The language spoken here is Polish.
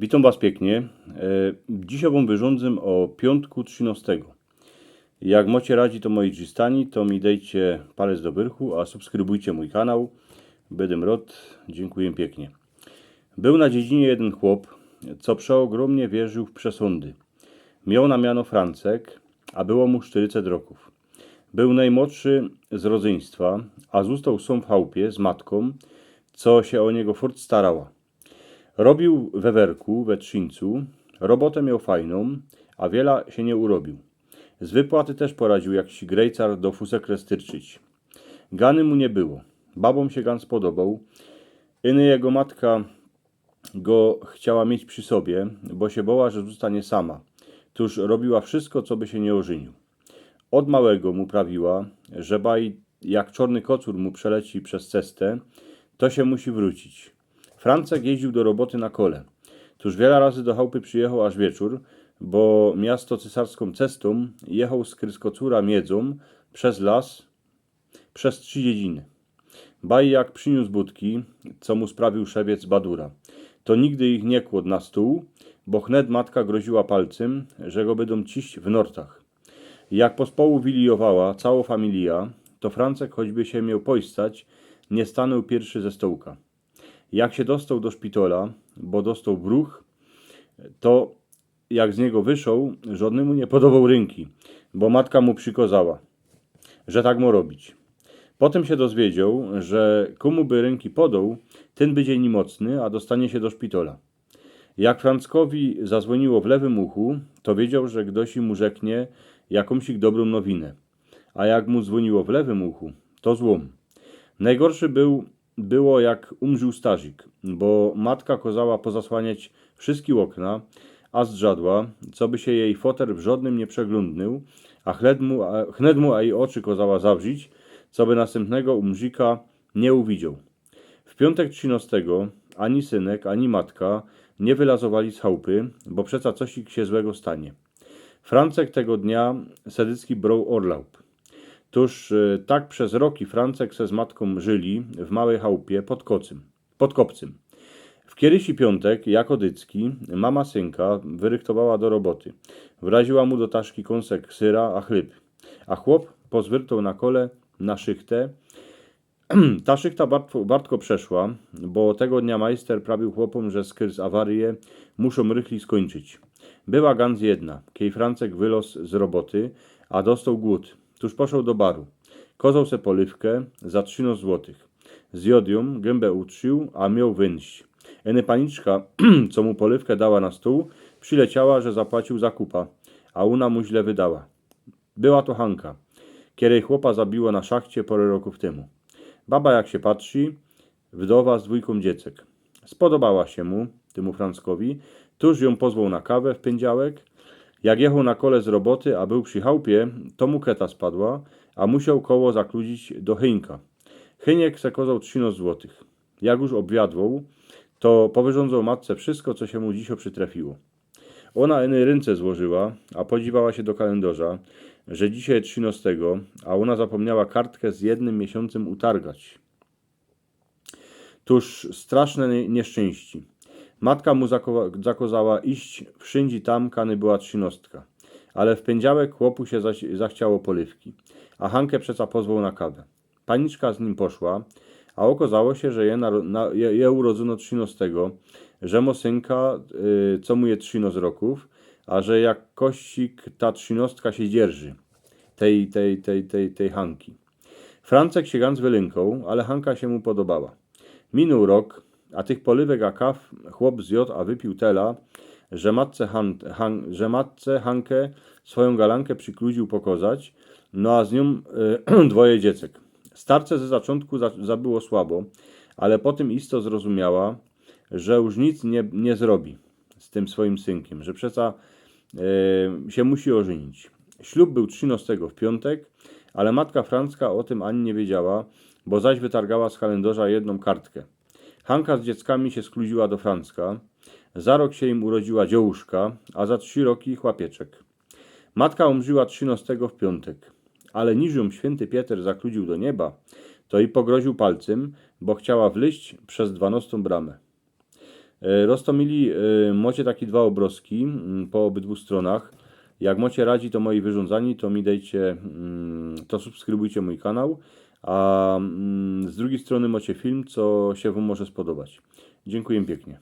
Witam Was pięknie. E, Dzisiaj Wam wyrządzę o piątku 13. Jak macie radzi to moi przystani, to mi dejcie palec do wyrchu, a subskrybujcie mój kanał. Będę rod. Dziękuję pięknie. Był na dziedzinie jeden chłop, co przeogromnie wierzył w przesądy. Miał na miano Francek, a było mu 40 roków. Był najmłodszy z rodzeństwa, a został są w chałupie z matką, co się o niego fort starała. Robił we werku, we trzyńcu, robotę miał fajną, a wiele się nie urobił. Z wypłaty też poradził jakiś grejcar do fusek styrczyć. Gany mu nie było. Babom się gan spodobał. Iny jego matka go chciała mieć przy sobie, bo się bała, że zostanie sama. Tuż robiła wszystko, co by się nie ożynił. Od małego mu prawiła, że baj jak czarny kocur mu przeleci przez cestę, to się musi wrócić. Francek jeździł do roboty na kole. Tuż wiele razy do chałupy przyjechał aż wieczór, bo miasto cesarską cestą jechał z Kryskocura miedzą przez las, przez trzy dziedziny. Baj jak przyniósł budki, co mu sprawił szewiec Badura. To nigdy ich nie kładł na stół, bo chnet matka groziła palcem, że go będą ciść w nortach. Jak pospołu wiliowała cała familia, to Francek choćby się miał poistać, nie stanął pierwszy ze stołka. Jak się dostał do szpitala, bo dostał bruch, to jak z niego wyszł, żadnemu nie podobał rynki, bo matka mu przykozała, że tak mu robić. Potem się dozwiedział, że komu by ręki podał, ten będzie nimocny, a dostanie się do szpitala. Jak Franckowi zadzwoniło w lewym uchu, to wiedział, że ktoś mu rzeknie jakąś ich dobrą nowinę. A jak mu dzwoniło w lewym uchu, to złom. Najgorszy był, było jak umrzył starzik, bo matka kozała pozasłaniać wszystkie okna, a zdrzadła, co by się jej foter w żadnym nie przeglądnął, a a, chnet mu a jej oczy kozała zawrzyć, co by następnego umrzyka nie uwidział. W piątek 13 ani synek, ani matka nie wylazowali z chałupy, bo przeca coś się złego stanie. Francek tego dnia Sedycki brał orlaup. Tuż y, tak przez roki Francek se z matką żyli w małej chałupie pod kocym, pod kopcem. W kiedyś i piątek, jako dycki, mama synka wyrychtowała do roboty. Wraziła mu do taszki kąsek syra, a chleb. A chłop pozwyrtał na kole na szychtę. Ta szychta Bartko przeszła, bo tego dnia majster prawił chłopom, że skryz awarię muszą rychli skończyć. Była ganz jedna, kiej Francek wylos z roboty, a dostał głód. Tuż poszedł do baru. Kozał se polywkę za 13 złotych. Zjadł ją, gębę utrzył, a miał wyjść. Eny paniczka, co mu polywkę dała na stół, przyleciała, że zapłacił zakupa, a ona mu źle wydała. Była to Hanka, kierej chłopa zabiło na szachcie parę roków temu. Baba jak się patrzy, wdowa z dwójką dziecek. Spodobała się mu, temu Franckowi, tuż ją pozwał na kawę w pędziałek. Jak jechał na kole z roboty, a był przy chałupie, to mu keta spadła, a musiał koło zakludzić do Hyńka. Hyniek se kozał 13 złotych. Jak już obwiadwał, to powyrządzał matce wszystko, co się mu dziś przytrafiło. Ona eny ręce złożyła, a podziwała się do kalendarza, że dzisiaj 13, a ona zapomniała kartkę z jednym miesiącem utargać. Tuż straszne nie- nieszczęści. Matka mu zakozała iść wszędzie tam, kany była trzynastka. Ale w pędziałek chłopu się zachciało polywki, a Hankę przeca pozwał na kawę. Paniczka z nim poszła, a okazało się, że je, naro- na, je, je urodzono 13, że mo synka, y, co mu je 13 roków, a że jak kościk ta trzynastka się dzierży, tej, tej, tej, tej, tej Hanki. Francek się ganz wylękał, ale Hanka się mu podobała. Minął rok, a tych polywek a kaw chłop zjadł, a wypił tela, że matce, Han, Han, że matce Hankę swoją galankę przykludził pokozać, no a z nią y, dwoje dziecek. Starce ze zaczątku za, zabyło słabo, ale potem isto zrozumiała, że już nic nie, nie zrobi z tym swoim synkiem, że przeca y, się musi ożenić. Ślub był 13 w piątek, ale matka Francka o tym ani nie wiedziała, bo zaś wytargała z kalendarza jedną kartkę. Hanka z dzieckami się skluziła do Francka. Za rok się im urodziła dziołuszka, a za trzy roki chłapieczek. Matka umrzyła 13 w piątek, ale niż ją święty Pieter zakludził do nieba, to i pogroził palcem, bo chciała wleść przez dwanastą bramę. E, Roztomili, e, macie takie dwa obrazki mm, po obydwu stronach. Jak macie radzi to moi wyrządzani, to mi dajcie, mm, to subskrybujcie mój kanał. A mm, z drugiej strony macie film, co się Wam może spodobać. Dziękuję pięknie.